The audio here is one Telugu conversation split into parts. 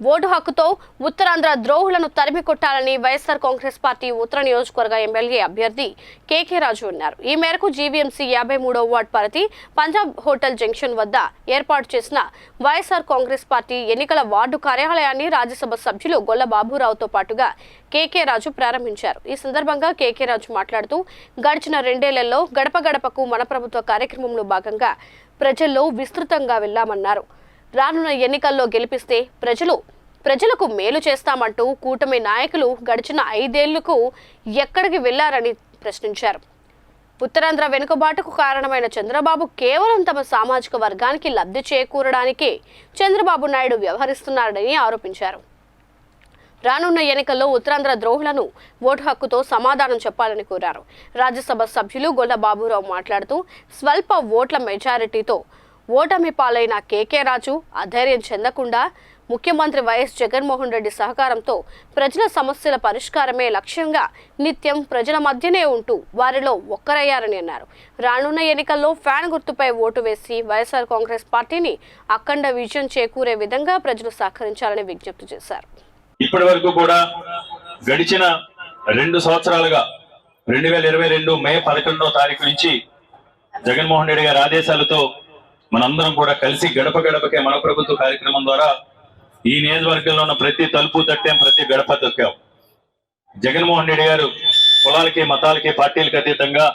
ఓటు హక్కుతో ఉత్తరాంధ్ర ద్రోహులను తరిమి కొట్టాలని వైఎస్ఆర్ కాంగ్రెస్ పార్టీ ఉత్తర నియోజకవర్గ ఎమ్మెల్యే అభ్యర్థి కేకే రాజు అన్నారు. ఈ మేరకు జీవీఎంసీ యాభై మూడో వార్డ్ పరిధి పంజాబ్ హోటల్ జంక్షన్ వద్ద ఏర్పాటు చేసిన వైఎస్ఆర్ కాంగ్రెస్ పార్టీ ఎన్నికల వార్డు కార్యాలయాన్ని రాజ్యసభ సభ్యులు గొల్ల బాబురావుతో పాటుగా కేకే రాజు ప్రారంభించారు. ఈ సందర్భంగా కేకే రాజు మాట్లాడుతూ గడిచిన రెండేళ్ళలో గడప గడపకు మన ప్రభుత్వ కార్యక్రమంలో భాగంగా ప్రజల్లో విస్తృతంగా వెళ్ళామన్నారు రానున్న ఎన్నికల్లో గెలిపిస్తే ప్రజలు ప్రజలకు మేలు చేస్తామంటూ కూటమి నాయకులు గడిచిన ఐదేళ్ళకు ఎక్కడికి వెళ్ళారని ప్రశ్నించారు. ఉత్తరాంధ్ర వెనుకబాటుకు కారణమైన చంద్రబాబు కేవలం తమ సామాజిక వర్గానికి లబ్ధి చేకూరడానికే చంద్రబాబు నాయుడు వ్యవహరిస్తున్నారని ఆరోపించారు. రానున్న ఎన్నికల్లో ఉత్తరాంధ్ర ద్రోహులను ఓటు హక్కుతో సమాధానం చెప్పాలని కోరారు. రాజ్యసభ సభ్యులు గొల్ల బాబురావు మాట్లాడుతూ స్వల్ప ఓట్ల మెజారిటీతో ఓటమి పాలైన కేకే రాజు అధైర్యం చెందకుండా ముఖ్యమంత్రి వైఎస్ జగన్మోహన్ రెడ్డి సహకారంతో ప్రజల సమస్యల పరిష్కారమే లక్ష్యంగా నిత్యం ప్రజల మధ్యనే ఉంటూ వారిలో ఒక్కరయ్యారని అన్నారు. రానున్న ఎన్నికల్లో ఫ్యాన్ గుర్తుపై ఓటు వేసి వైఎస్ఆర్ కాంగ్రెస్ పార్టీని అఖండ విజయం చేకూరే విధంగా ప్రజలు సహకరించాలని విజ్ఞప్తి చేశారు. ఇప్పటి వరకు కూడా గడిచిన రెండు సంవత్సరాలుగా రెండు వేల ఇరవై రెండు మే పదకొండవ తారీఖు నుంచి జగన్మోహన్ రెడ్డి గారి ఆదేశాలతో మనందరం కూడా కలిసి గడప గడపకే మన ప్రభుత్వ కార్యక్రమం ద్వారా ఈ నియోజకవర్గంలో ఉన్న ప్రతి తలుపు తట్టాం ప్రతి గడప తొక్కాం. జగన్మోహన్ రెడ్డి గారు కులాలకి మతాలకి పార్టీలకు అతీతంగా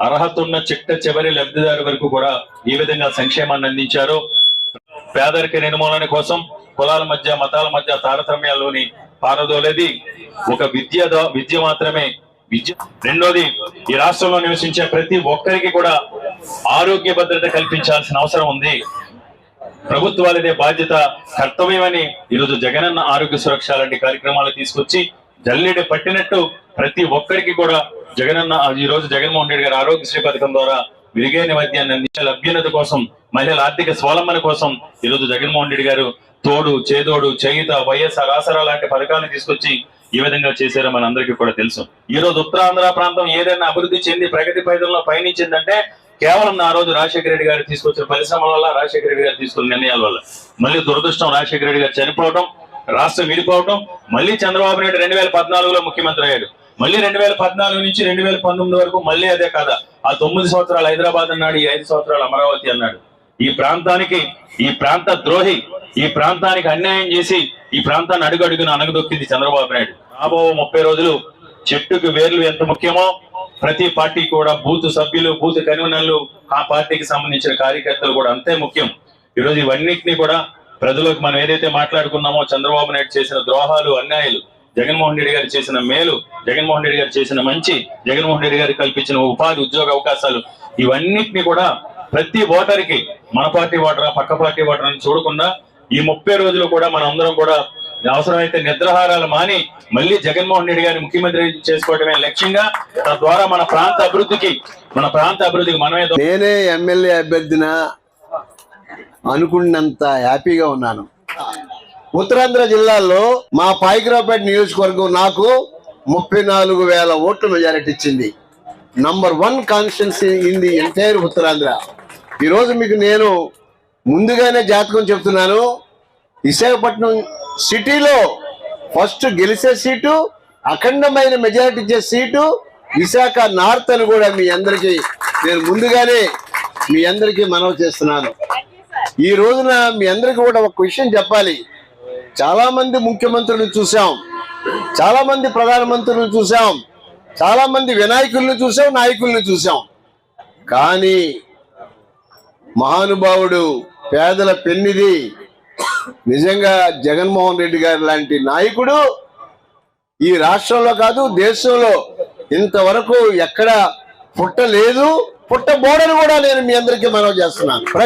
అర్హత ఉన్న చిట్ట చివరి లబ్ధిదారు వరకు కూడా ఈ విధంగా సంక్షేమాన్ని అందించారు. పేదరిక నిర్మూలన కోసం కులాల మధ్య మతాల మధ్య తారతమ్యాల్లోని పారదోలేది. ఒక విద్య విద్య మాత్రమే. విద్య రెండోది ఈ రాష్ట్రంలో నివసించే ప్రతి ఒక్కరికి కూడా ఆరోగ్య భద్రత కల్పించాల్సిన అవసరం ఉంది. ప్రభుత్వాలదే బాధ్యత కర్తవ్యమని ఈరోజు జగనన్న ఆరోగ్య సురక్ష లాంటి కార్యక్రమాలు తీసుకొచ్చి జల్లెడ పట్టినట్టు ప్రతి ఒక్కరికి కూడా జగనన్న ఈ రోజు జగన్మోహన్ రెడ్డి గారి ఆరోగ్యశ్రీ పథకం ద్వారా విరిగైన వైద్యాన్ని అందించే లభ్యత కోసం మహిళల ఆర్థిక స్వలంబన కోసం ఈ రోజు జగన్మోహన్ రెడ్డి గారు తోడు చేదోడు చేయుత వైఎస్ఆర్ ఆసరా లాంటి పథకాలను తీసుకొచ్చి ఈ విధంగా చేశారో మన అందరికీ కూడా తెలుసు. ఈ రోజు ఉత్తరాంధ్ర ప్రాంతం ఏదైనా అభివృద్ధి చెంది ప్రగతి పైదంలో పయనించిందంటే కేవలం ఆ రోజు రాజశేఖర రెడ్డి గారు తీసుకొచ్చిన పరిశ్రమల వల్ల రాజశేఖర రెడ్డి గారు తీసుకున్న నిర్ణయాల వల్ల. మళ్ళీ దురదృష్టం రాజశేఖర రెడ్డి గారు చనిపోవడం రాష్ట్రం విడిపోవడం మళ్ళీ చంద్రబాబు నాయుడు రెండు వేల పద్నాలుగులో ముఖ్యమంత్రి అయ్యాడు. మళ్ళీ రెండు వేల పద్నాలుగు నుంచి రెండు వేల పంతొమ్మిది వరకు మళ్ళీ అదే కాదా ఆ తొమ్మిది సంవత్సరాలు హైదరాబాద్ అన్నాడు ఈ ఐదు సంవత్సరాలు అమరావతి అన్నాడు. ఈ ప్రాంతానికి ఈ ప్రాంత ద్రోహి ఈ ప్రాంతానికి అన్యాయం చేసి ఈ ప్రాంతాన్ని అడుగడుగున అనగదొక్కింది చంద్రబాబు నాయుడు. రాబో ముప్పై రోజులు చెట్టుకు వేర్లు ఎంత ముఖ్యమో ప్రతి పార్టీ కూడా బూత్ సభ్యులు బూత్ కన్వీనర్లు ఆ పార్టీకి సంబంధించిన కార్యకర్తలు కూడా అంతే ముఖ్యం. ఈరోజు ఇవన్నిటిని కూడా ప్రజలకు మనం ఏదైతే మాట్లాడుకున్నామో చంద్రబాబు నాయుడు చేసిన ద్రోహాలు అన్యాయాలు జగన్మోహన్ రెడ్డి గారు చేసిన మేలు జగన్మోహన్ రెడ్డి గారు చేసిన మంచి జగన్మోహన్ రెడ్డి గారు కల్పించిన ఉపాధి ఉద్యోగ అవకాశాలు ఇవన్నిటిని కూడా ప్రతి ఓటర్కి మన పార్టీ ఓటరా పక్క పార్టీ ఓటర్ అని చూడకుండా ఈ ముప్పై రోజులు కూడా మన అందరం కూడా అవసరమైతే నిద్రహారాలు మాని మళ్ళీ జగన్మోహన్ రెడ్డి గారిని ముఖ్యమంత్రి చేసుకోవడమే లక్ష్యంగా. తద్వారా మన ప్రాంత అభివృద్ధికి మన ప్రాంత అభివృద్ధికి మనమే నేనే ఎమ్మెల్యే అభ్యర్థిన అనుకున్నంత హ్యాపీగా ఉన్నాను. ఉత్తరాంధ్ర జిల్లాలో మా పాయికరావుపేట నియోజకవర్గం నాకు ముప్పై నాలుగు వేల ఓట్ల మెజారిటీ ఇచ్చింది. Number one constituency in the entire Uttarandhra. ఈరోజు మీకు నేను ముందుగానే జాతకం చెప్తున్నాను. విశాఖపట్నం సిటీలో ఫస్ట్ గెలిచే సీటు అఖండమైన మెజారిటీ ఇచ్చే సీటు విశాఖ నార్త్ అని కూడా మీ అందరికీ నేను ముందుగానే మీ అందరికీ మనవి చేస్తున్నాను. ఈ రోజున మీ అందరికీ కూడా ఒక విషయం చెప్పాలి. చాలామంది ముఖ్యమంత్రులను చూసాం చాలామంది ప్రధానమంత్రులను చూసాం చాలామంది వినాయకులను చూసాం నాయకులను చూసాం కానీ మహానుభావుడు పేదల పెన్నిది నిజంగా జగన్మోహన్ రెడ్డి గారు లాంటి నాయకుడు ఈ రాష్ట్రంలో కాదు దేశంలో ఇంతవరకు ఎక్కడ పుట్టలేదు. పుట్టబోడని కూడా నేను మీ అందరికీ మనవి చేస్తున్నాను.